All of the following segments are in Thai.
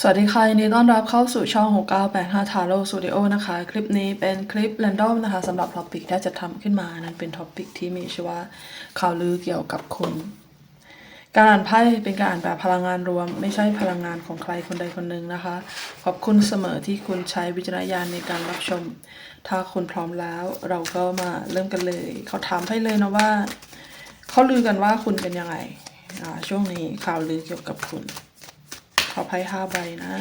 สวัสดีค่ะยินดีต้อนรับเข้าสู่ช่อง 6985 Taro Studio นะคะ คลิปนี้เป็นคลิป r รนดอมนะคะสำหรับท็อปิกที่จะทำขึ้นมานั้นเป็นท็อปิกที่มีชื่อว่าข่าวลือเกี่ยวกับคุณ การอ่านไพ่เป็นการอ่านแบบพลังงานรวม ไม่ใช่พลังงานของใครคนใดคนหนึ่งนะคะ ขอบคุณเสมอที่คุณใช้วิจารณญาณในการรับชม ถ้าคุณพร้อมแล้วเราก็มาเริ่มกันเลย เขาถามให้เลยนะว่า เขาลือกันว่าคุณเป็นยังไงช่วงนี้ข่าวลือเกี่ยวกับคุณ อไพ่ห้าใบนะ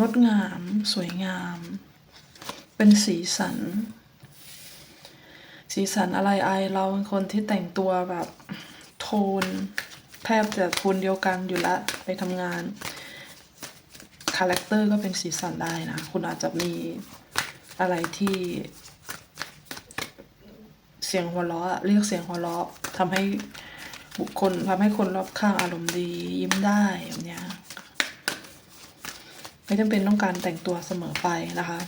งดงาม สวยงาม เป็นสีสัน สีสันอะไรไอเราเป็นคนที่แต่งตัวแบบโทน แทบจะโทนเดียวกันอยู่ละไปทำงาน คาแรคเตอร์ก็เป็นสีสันได้นะ คุณอาจจะมีอะไรที่ เสียงหัวเราะอะเรียกเสียงหัวเราะทำให้บุคคลทำให้คนรอบข้างอารมณ์ดี ยิ้มได้แบบเนี้ยไม่จำเป็นต้องการแต่งตัวเสมอไปนะคะ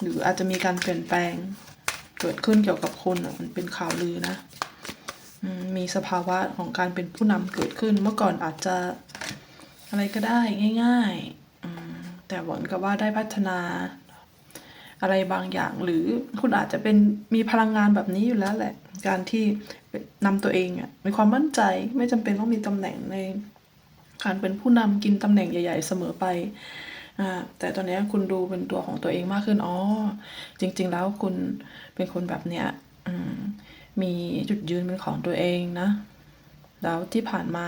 หรืออาจจะมีการเปลี่ยนแปลงเกิดขึ้นเกี่ยวกับคนมันเป็นข่าวลือนะมีสภาวะของการเป็นผู้นำเกิดขึ้นเมื่อก่อนอาจจะอะไรก็ได้ง่าย ๆแต่เหมือนกับว่าได้พัฒนา อะไรบางอย่าง หรือคุณอาจจะเป็นมีพลังงานแบบนี้อยู่แล้วแหละ การที่นำตัวเองอะมีความมั่นใจไม่จำเป็นต้องมีตำแหน่งในการเป็นผู้นำกินตำแหน่งใหญ่ ๆ เสมอไปแต่ตอนนี้คุณดูเป็นตัวของตัวเองมากขึ้น อ๋อ จริง ๆ แล้วคุณเป็นคนแบบเนี้ยมมีจุดยืนเป็นของตัวเองนะ แล้วที่ผ่านมา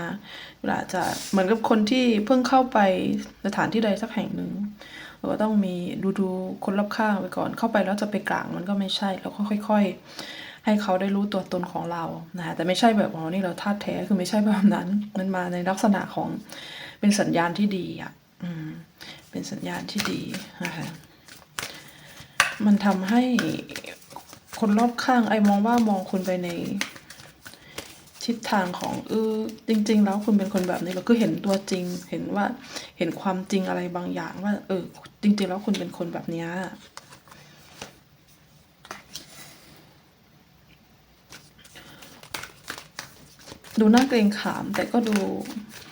เวลาจะเหมือนกับคนที่เพิ่งเข้าไปสถานที่ใดสักแห่งหนึ่ง เราก็ต้องมีดูดูคนรอบข้างไปก่อน เข้าไปแล้วจะไปกลางมันก็ไม่ใช่แล้วก็ค่อย ๆ ให้เขาได้รู้ตัวตนของเรานะแต่ไม่ใช่แบบอ๋อนี่เราท่าตุแท้คือไม่ใช่แบบนั้น มันมาในลักษณะของเป็นสัญญาณที่ดีอะอืมเป็นสัญญาณที่ดีนะคะมันทำให้คนรอบข้างไอ้มองว่ามองคุณไปใน ทิศทางของเออจริง ๆ แล้วคุณเป็นคนแบบนี้เราก็เห็นตัวจริง เห็นว่าเห็นความจริงอะไรบางอย่างว่า เออ จริง ๆ แล้วคุณเป็นคนแบบเนี้ยดูน่าเกรงขาม แต่ก็ดู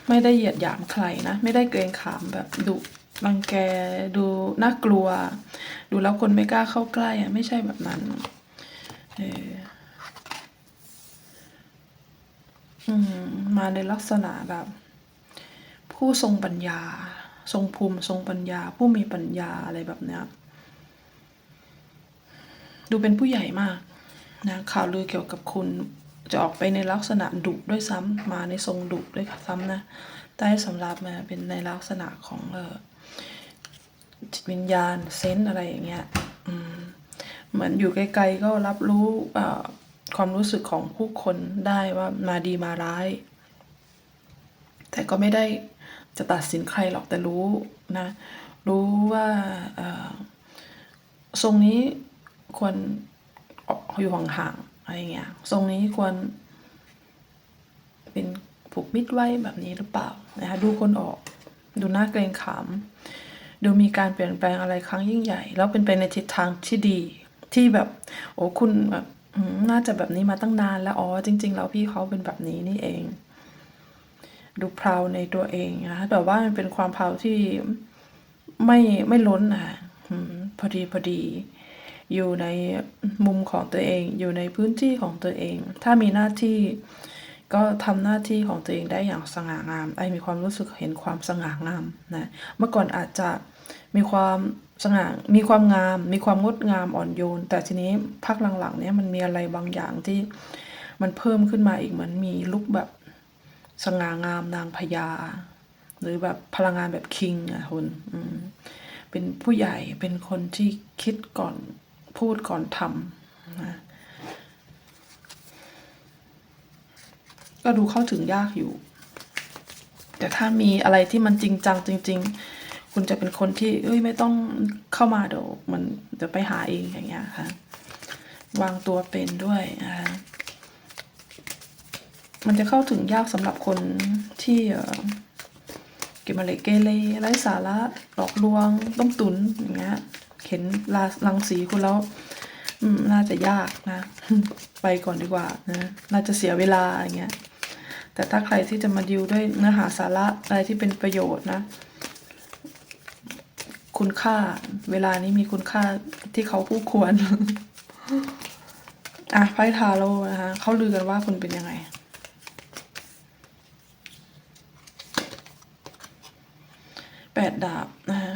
ไม่ได้เหยียดหยามใครนะ ไม่ได้เกรงขามแบบดุรังแกดูน่ากลัว ดูแล้วคนไม่กล้าเข้าใกล้อะไม่ใช่แบบนั้นเออ อื มาในลักษณะแบบ ผู้ทรงปัญญา ทรงภูมิทรงปัญญา ผู้มีปัญญาอะไรแบบเนี้ยดูเป็นผู้ใหญ่มากนะข่าวลือเกี่ยวกับคุณจะออกไปในลักษณะดุด้วยซ้ำมาในทรงดุด้วยซ้ำนะใต้สำรับมาเป็นในลักษณะของเออจิตวิญญาณเซนอะไรอย่างเงี้ยเหมือนอยู่ไกลๆก็รับรู้ออ ความรู้สึกของผู้คนได้ว่ามาดีมาร้าย แต่ก็ไม่ได้จะตัดสินใครหรอกแต่รู้นะ รู้ว่าทรงนี้ควรออกอยู่ห่างๆอะไรเงี้ยทรงนี้ควร เป็นผูกมิดไว้แบบนี้หรือเปล่านะคะดูคนออก ดูหน่าเกรงขาม ดูมีการเปลี่ยนแปลงอะไรครั้งยิ่งใหญ่ แล้วเป็นไปในทิศทางที่ดีที่แบบ โอ้คุณแบบ น่าจะแบบนี้มาตั้งนานแล้ว อ๋อ จริง ๆ แล้วพี่เขาเป็นแบบนี้นี่เอง ดูพราวในตัวเองนะแต่ว่ามันเป็นความพราวที่ไม่ไม่ล้นอะพอดีพอดี อยู่ในมุมของตัวเอง อยู่ในพื้นที่ของตัวเอง ถ้ามีหน้าที่ก็ทำหน้าที่ของตัวเองได้อย่างสง่างาม ไอมีความรู้สึกเห็นความสง่างามนะ เมื่อก่อนอาจจะมีความ สง่ามีความงาม มีความงดงามอ่อนโยน แต่ทีนี้พักหลังๆเนี้ยมันมีอะไรบางอย่างที่มันเพิ่มขึ้นมาอีกเหมือนมีลุกแบบสง่างามนางพญาหรือแบบพลังงานแบบคิงอะคุณเป็นผู้ใหญ่เป็นคนที่คิดก่อนพูดก่อนทำนะก็ดูเข้าถึงยากอยู่ แต่ถ้ามีอะไรที่มันจริงจังจริง ๆ คุณจะเป็นคนที่เอ้ยไม่ต้องเข้ามาเดี๋ยวมันจะไปหาเองอย่างเงี้ยค่ะ วางตัวเป็นด้วยนะคะมันจะเข้าถึงยากสำหรับคนที่เอ่อเก็บมาเลเกเรไร้สาระหลอกลวง ต้มตุนอย่างเงี้ยเห็นลาลังสีคุณแล้วน่าจะยากนะ ไปก่อนดีกว่านะน่าจะเสียเวลาอย่างเงี้ยแต่ถ้าใครที่จะมาดิวด้วยเนื้อหาสาระอะไรที่เป็นประโยชน์นะ คุณค่า เวลานี้มีคุณค่าที่เขาคู่ควร อะไพ่ทาโร่นะคะเขาลือกันว่าคุณเป็นยังไงแปดดาบนะคะ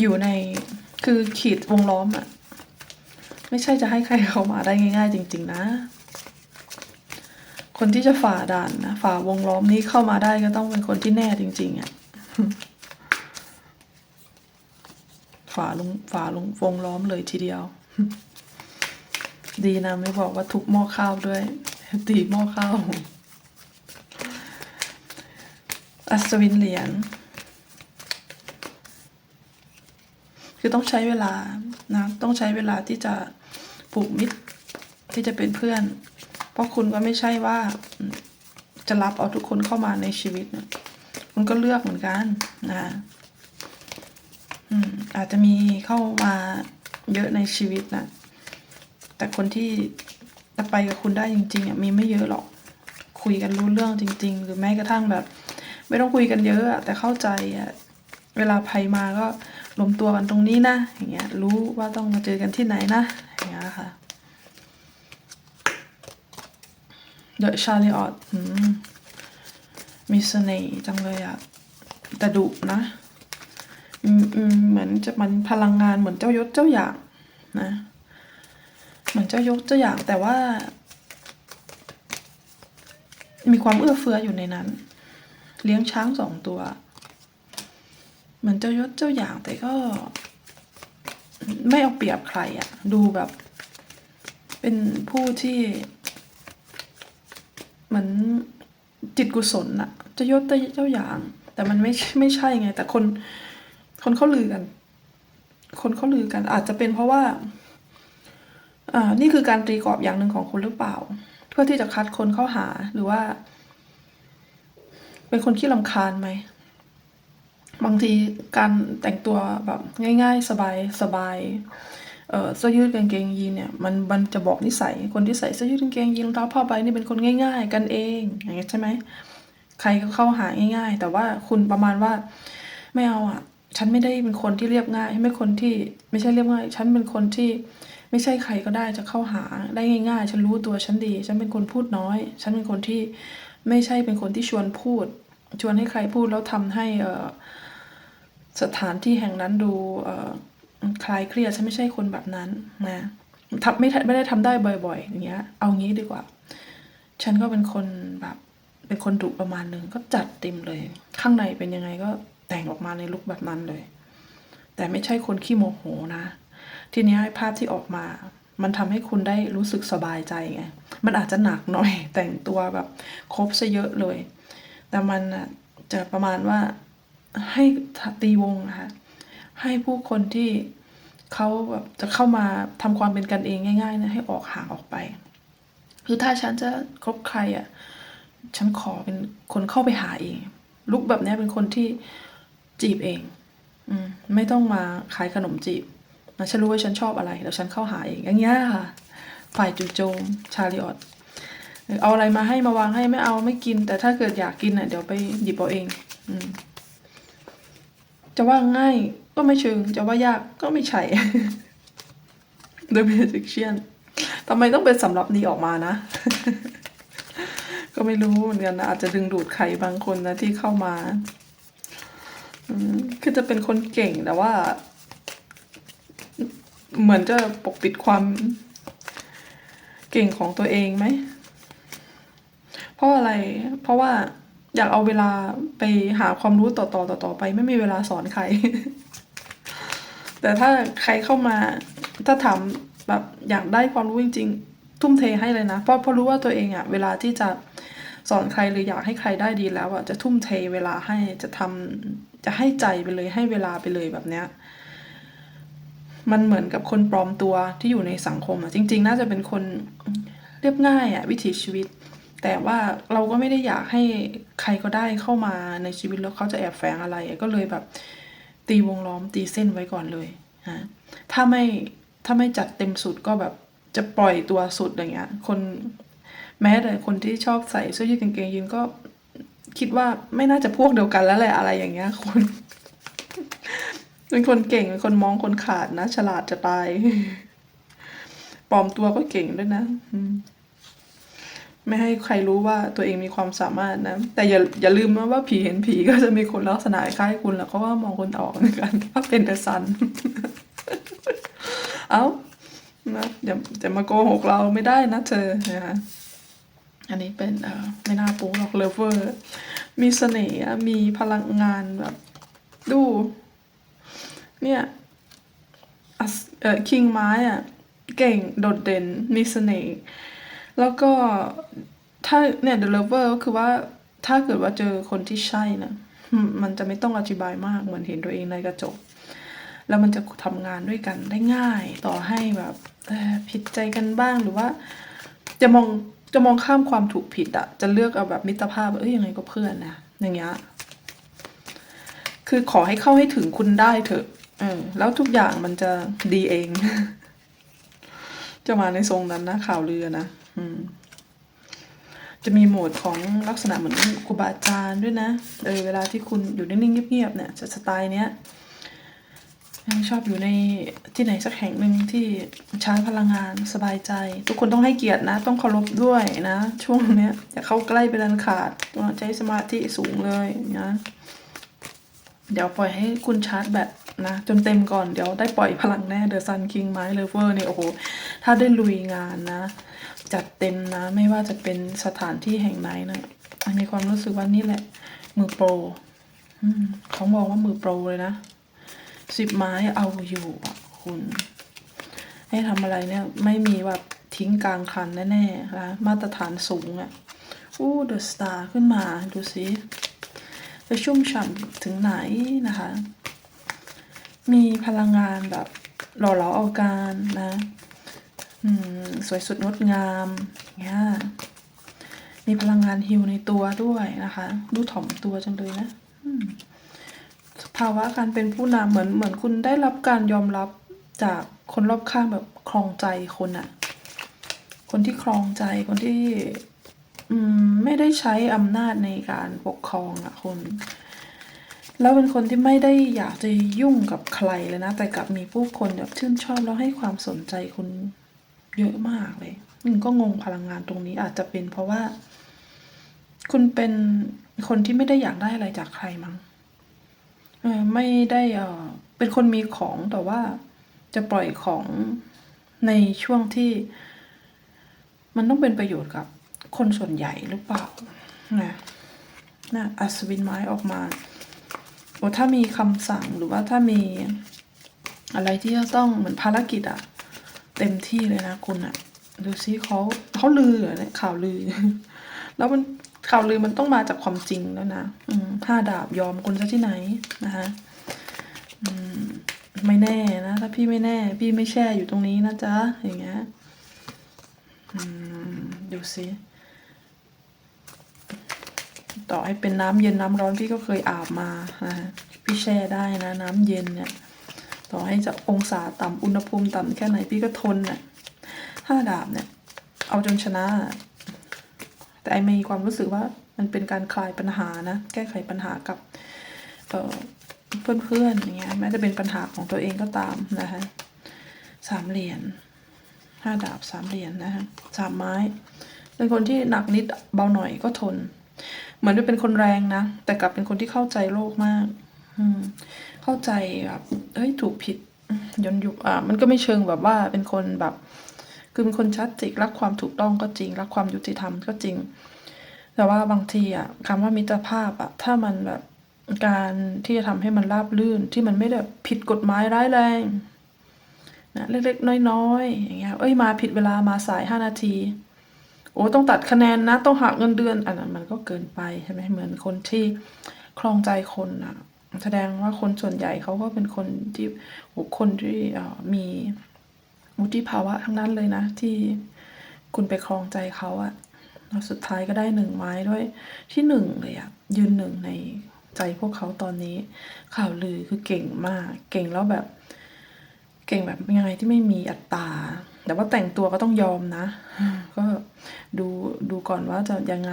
อยู่ในคือขีดวงล้อมอะไม่ใช่จะให้ใครเข้ามาได้ง่าย ๆ จริง ๆ นะ คนที่จะฝ่าด่านนะฝ่าวงล้อมนี้เข้ามาได้ก็ต้องเป็นคนที่แน่จริง ๆอะ ฝาลงฝาลงวงล้อมเลยทีเดียว ดีนะไม่บอกว่าทุบหม้อข้าวด้วย ตีหม้อข้าว อัศวินเหรียญ คือต้องใช้เวลานะ ต้องใช้เวลาที่จะผูกมิตรที่จะเป็นเพื่อน เพราะคุณก็ไม่ใช่ว่าจะรับเอาทุกคนเข้ามาในชีวิตนะ คุณก็เลือกเหมือนกันนะอืมอาจจะมีเข้ามาเยอะในชีวิตนะแต่คนที่จะไปกับคุณได้จริงๆอะมีไม่เยอะหรอก คุยกันรู้เรื่องจริง ๆ หรือแม้กระทั่งแบบ ไม่ต้องคุยกันเยอะอะแต่เข้าใจอะเวลาภัยมาก็รวมตัวกันตรงนี้นะอย่างเงี้ย รู้ว่าต้องมาเจอกันที่ไหนนะอย่างเงี้ยค่ะ The Chariot อืม มีเสน่ห์จังเลยอะแต่ดุนะเหมือนจะมันพลังงานเหมือนเจ้ายศเจ้าอย่างนะ เหมือนเจ้ายศเจ้าอย่างแต่ว่า มีความเอื้อเฟื้ออยู่ในนั้น เลี้ยงช้างสองตัว เหมือนเจ้ายศเจ้าอย่างแต่ก็ ไม่เอาเปรียบใครอะดูแบบ เป็นผู้ที่เหมือน จิตกุศลอะจ้ายศเจ้าอย่าง แต่มันไม่ไม่ใช่ไง แต่คน คนเขาลือกัน คนเขาลือกัน อาจจะเป็นเพราะว่า อ่า นี่คือการตีกรอบอย่างหนึ่งของคุณหรือเปล่า เพื่อที่จะคัดคนเข้าหาหรือว่า เป็นคนขี้ลำคาญไหมบางทีการแต่งตัวแบบง่าย ๆ สบายสบาย เอ่อเสื้อยืดกางเกงยีนเนี่ยมันมันจะบอกนิสัยคนที่ใส่เสื้อยืดกางเกงยีนรองเท้าผ้าใบนี่เป็นคนง่าย ๆ กันเองอย่างเงี้ยใช่ไหมใครก็เข้าหาง่าย ๆ แต่ว่าคุณประมาณว่าไม่เอาอะ ฉันไม่ได้เป็นคนที่เรียบง่ายไม่คนที่ไม่ใช่เรียบง่าย ฉันเป็นคนที่ไม่ใช่ใครก็ได้จะเข้าหาได้ง่าย ๆ ฉันรู้ตัวฉันดี ฉันเป็นคนพูดน้อย ฉันเป็นคนที่ไม่ใช่เป็นคนที่ชวนพูด ชวนให้ใครพูดแล้วทำให้เอสถานที่แห่งนั้นดูเอ คลายเครียดฉันไม่ใช่คนแบบนั้นนะทำไม่ไม่ได้ทำได้บ่อย ๆ อย่างเงี้ย เอางี้ดีกว่า ฉันก็เป็นคนแบบเป็นคนดุประมาณหนึ่งก็จัดเต็มเลย ข้างในเป็นยังไงก็แต่งออกมาในลุคแบบนั้นเลย แต่ไม่ใช่คนขี้โมโหนะ ทีเนี้ยไอ้ภาพที่ออกมา มันทำให้คุณได้รู้สึกสบายใจไง มันอาจจะหนักหน่อย แต่งตัวแบบครบซะเยอะเลย แต่มันจะประมาณว่าให้ตีวงนะคะ ให้ผู้คนที่เขาแบบจะเข้ามาทำความเป็นกันเองง่ายๆนะให้ออกห่างออกไป คือถ้าฉันจะคบใครอะฉันขอเป็นคนเข้าไปหาเอง ลุกแบบนี้เป็นคนที่จีบเอง อืมไม่ต้องมาขายขนมจีบนะฉันรู้ว่าฉันชอบอะไรเดี๋ยวฉันเข้าหาเองอย่างเงี้ยค่ะ ฝ่ายจู่โจมชาลิออตเอาอะไรมาให้มาวางให้ไม่เอาไม่กิน แต่ถ้าเกิดอยากกินอะเดี๋ยวไปหยิบเอาเอง อืม จะว่าง่ายก็ไม่เชิง จะว่ายากก็ไม่ใช่ The Magician ทำไมต้องเป็นสำหรับนี้ออกมานะ ก็ไม่รู้เหมือนกันนะอาจจะดึงดูดใครบางคนนะที่เข้ามาคือจะเป็นคนเก่งแต่ว่า เหมือนจะปกปิดความเก่งของตัวเองไหม เพราะอะไร เพราะว่า อยากเอาเวลาไปหาความรู้ต่อต่อต่อต่อไป ไม่มีเวลาสอนใคร แต่ถ้าใครเข้ามา ถ้าถามแบบอยากได้ความรู้จริง ๆ ทุ่มเทให้เลยนะ เพราะเพราะรู้ว่าตัวเองอะเวลาที่จะสอนใครหรืออยากให้ใครได้ดีแล้วอะจะทุ่มเทเวลาให้จะทำจะให้ใจไปเลยให้เวลาไปเลยแบบเนี้ยมันเหมือนกับคนปลอมตัวที่อยู่ในสังคมอะจริง ๆ น่าจะเป็นคนเรียบง่ายอะวิถีชีวิต แต่ว่าเราก็ไม่ได้อยากให้ใครก็ได้เข้ามาในชีวิตแล้วเขาจะแอบแฝงอะไรก็เลยแบบ ตีวงล้อมตีเส้นไว้ก่อนเลยนะถ้าไม่ถ้าไม่จัดเต็มสุดก็แบบจะปล่อยตัวสุดอย่างเงี้ย คนแม้แต่คนที่ชอบใส่เสื้อยืดกางเกงยีนก็คิดว่าไม่น่าจะพวกเดียวกันแล้วแหละอะไรอย่างเงี้ยคนเป็นคนเก่งเป็นคนมองคนขาดนะ ฉลาดจะตายปลอมตัวก็เก่งด้วยนะอื ไม่ให้ใครรู้ว่าตัวเองมีความสามารถนะ แต่อย่าอย่าลืมนะว่าผีเห็นผีก็จะมีคนลักษณะคล้ายคุณและเขาว่ามองคนออกเหมือนกันว่าเป็นเดอะซัน เอ้านะอย่าจะมาโกหกเราไม่ได้นะเธอนะคะอันนี้เป็นเอ่อไม่น่าปูหรอกเลเวอร์ มีเสน่ห์มีพลังงานแบบดู เนี่ยอเอ่อคิงไม้อะเก่งโดดเด่นมีเสน่ห์ แล้วก็ถ้าเนี่ย the lover ก็คือว่าถ้าเกิดว่าเจอคนที่ใช่นะมันจะไม่ต้องอธิบายมากเหมือนเห็นตัวเองในกระจก แล้วมันจะทำงานด้วยกันได้ง่าย ต่อให้แบบผิดใจกันบ้างหรือว่า จะมองจะมองข้ามความถูกผิดอะจะเลือกเอาแบบมิตรภาพเอ้ยยังไงก็เพื่อนนะอย่างเงี้ยคือขอให้เข้าให้ถึงคุณได้เถอะเออแล้วทุกอย่างมันจะดีเอง จะมาในทรงนั้นนะข่าวลือนะ จะมีโหมดของลักษณะเหมือนครูบาอาจารย์ด้วยนะ เออ เวลาที่คุณอยู่นิ่งๆเงียบๆเนี่ยจะสไตล์เนี้ยชอบอยู่ในที่ไหนสักแห่งหนึ่งที่ชาร์จพลังงานสบายใจ ทุกคนต้องให้เกียรตินะ ต้องเคารพด้วยนะ ช่วงเนี้ยอย่าเข้าใกล้เป็นอันขาดต้องใช้สมาธิสูงเลยนะเดี๋ยวปล่อยให้คุณชาร์จแบตนะ จนเต็มก่อนเดี๋ยวได้ปล่อยพลังแน่เดอะซันคิงไม้เลเวอร์เนี่ยโอ้โหถ้าได้ลุยงานนะ จัดเต็มนะ ไม่ว่าจะเป็นสถานที่แห่งไหนนะมีความรู้สึกว่านี่แหละ มือโปรเขามองว่ามือโปรเลยนะสิบไม้เอาอยู่อะ คุณ ให้ทำอะไรเนี่ย ไม่มีแบบทิ้งกลางคันแน่ๆนะมาตรฐานสูงอะอู้เดอะสตาร์ขึ้นมาดูสิจะชุ่มฉ่ำถึงไหนนะคะ มีพลังงานแบบหล่อเหลาเอาการนะ สวยสุดงดงามอย่างเงี้ยมีพลังงานฮิวในตัวด้วยนะคะ ดูถ่อมตัวจังเลยนะภาวะการเป็นผู้นำเหมือนเหมือนคุณได้รับการยอมรับจากคนรอบข้างแบบครองใจคนอะคนที่ครองใจคนที่ อืม ไม่ได้ใช้อำนาจในการปกครองอะคนแล้วเป็นคนที่ไม่ได้อยากจะยุ่งกับใครเลยนะ แต่กลับมีผู้คนแบบชื่นชอบแล้วให้ความสนใจคุณ เยอะมากเลยอืมก็งงพลังงานตรงนี้อาจจะเป็นเพราะว่า คุณเป็นคนที่ไม่ได้อยากได้อะไรจากใครมั้งไม่ได้เออเป็นคนมีของแต่ว่าจะปล่อยของในช่วงที่ มันต้องเป็นประโยชน์กับคนส่วนใหญ่หรือเปล่านะนะอัศวินไม้ออกมาโอ้ถ้ามีคำสั่งหรือว่าถ้ามีอะไรที่จะต้องเหมือนภารกิจอะ เต็มที่เลยนะคุณอะดูซิเขาเขาลือเหรอเนี่ยข่าวลือ แล้วมันข่าวลือมันต้องมาจากความจริงแล้วนะอืห้าดาบยอมคุณซะที่ไหนนะคะไม่แน่นะ ถ้าพี่ไม่แน่ พี่ไม่แช่อยู่ตรงนี้นะจ๊ะ อย่างเงี้ยดูสิต่อให้เป็นน้ำเย็นน้ำร้อนพี่ก็เคยอาบมานะพี่แช่ได้นะ น้ำเย็นเนี่ย ต่อให้จะองศาต่ำอุณหภูมิต่ำแค่ไหนพี่ก็ทนน่ะห้าดาบเนี่ย เอาจนชนะ แต่ไอมีความรู้สึกว่ามันเป็นการคลายปัญหานะ แก้ไขปัญหากับเอ่อเพื่อนๆอย่างเงี้ยแม้จะเป็นปัญหาของตัวเองก็ตามนะคะสามเหรียญห้าดาบสามเหรียญนะคะสามไม้เป็นคนที่หนักนิดเบาหน่อยก็ทน เหมือนจะเป็นคนแรงนะ แต่กลับเป็นคนที่เข้าใจโลกมาก อืม เข้าใจแบบเฮ้ยถูกผิดย้อนยุคอะมันก็ไม่เชิงแบบว่าเป็นคนแบบ คือเป็นคนชัดเจนรักความถูกต้องก็จริง รักความยุติธรรมก็จริง แต่ว่าบางทีอะคำว่ามิตรภาพอะถ้ามันแบบการที่จะทำให้มันราบลื่นที่มันไม่ได้ผิดกฎหมายร้ายแรงนะเล็กๆน้อยๆอย่างเงี้ยเอ้ยมาผิดเวลามาสายห้านาที โอ้ต้องตัดคะแนนนะ ต้องหักเงินเดือนอันนั้นมันก็เกินไปใช่ไหมเหมือนคนที่คลองใจคนอะ แสดงว่าคนส่วนใหญ่เขาก็เป็นคนที่คนที่มีวุฒิภาวะทั้งนั้นเลยนะ ที่คุณไปคลองใจเขาอะแล้วสุดท้ายก็ได้หนึ่งไม้ด้วยที่หนึ่งเลยอะยืนหนึ่งในใจพวกเขาตอนนี้ ข่าวลือคือเก่งมาก เก่งแล้วแบบ เก่งแบบยังไงที่ไม่มีอัตตาแต่ว่าแต่งตัวก็ต้องยอมนะ ก็ดูดูก่อนว่าจะยังไง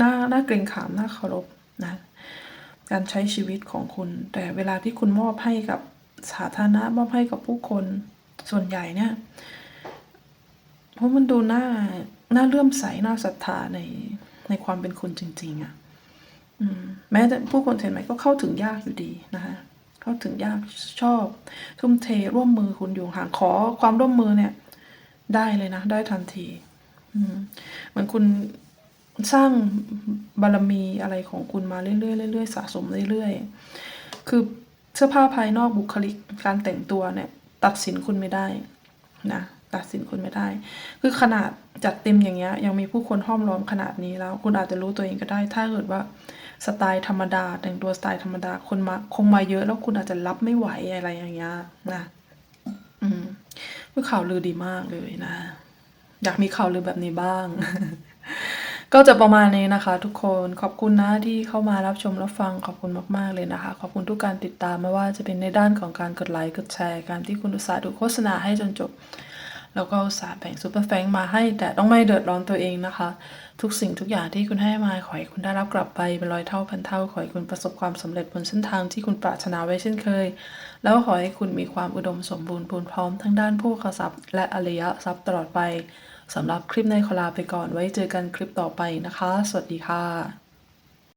น่าน่าเกรงขามน่าเคารพ การใช้ชีวิตของคุณ แต่เวลาที่คุณมอบให้กับสาธารณะมอบให้กับผู้คนส่วนใหญ่เนี่ย เพราะมันดูน่าน่าเลื่อมใสน่าศรัทธาในในความเป็นคุณจริง ๆอะ่ะแม้แต่ผู้คนเห็นไหมก็เข้าถึงยากอยู่ดีนะคะเข้าถึงยากชอบ ทุ่มเทร่วมมือคุณอยู่ห่างขอความร่วมมือเนี่ย ได้เลยนะ ได้ทันทีเหมือนคุณสร้าง บารมีอะไรของคุณมาเรื่อยๆเรื่อยๆสะสมเรื่อยๆ คือเสื้อผ้าภายนอกบุคลิกการแต่งตัวเนี่ย ตัดสินคุณไม่ได้นะตัดสินคุณไม่ได้ คือขนาดจัดเต็มอย่างเงี้ยยังมีผู้คนห้อมล้อมขนาดนี้แล้ว คุณอาจจะรู้ตัวเองก็ได้ ถ้าเกิดว่าสไตล์ธรรมดาแต่งตัวสไตล์ธรรมดาคนมาคงมาเยอะแล้วคุณอาจจะรับไม่ไหวอะไรอย่างเงี้ยนะอืมคือข่าวลือดีมากเลยนะ อยากมีข่าวลือแบบนี้บ้าง ก็จะประมาณนี้นะคะ ทุกคนขอบคุณนะที่เข้ามารับชมรับฟังขอบคุณมาก ๆ เลยนะคะ ขอบคุณทุกการติดตามไม่ว่าจะเป็นในด้านของการกดไลค์กดแชร์การที่คุณอุตส่าห์ดูโฆษณาให้จนจบ แล้วก็อุตส่าห์แบ่งซูเปอร์แฟงมาให้ แต่ต้องไม่เดือดร้อนตัวเองนะคะ ทุกสิ่งทุกอย่างที่คุณให้มาขอให้คุณได้รับกลับไปเป็นร้อยเท่าพันเท่าขอให้คุณประสบความสำเร็จบนเส้นทางที่คุณปรารถนาไว้เช่นเคย แล้วขอให้คุณมีความอุดมสมบูรณ์พูนพร้อมทั้งด้านผู้ขทรัพย์และอริยทรัพย์ตลอดไป สำหรับคลิปในขอลาไปก่อนไว้เจอกันคลิปต่อไปนะคะ สวัสดีค่ะ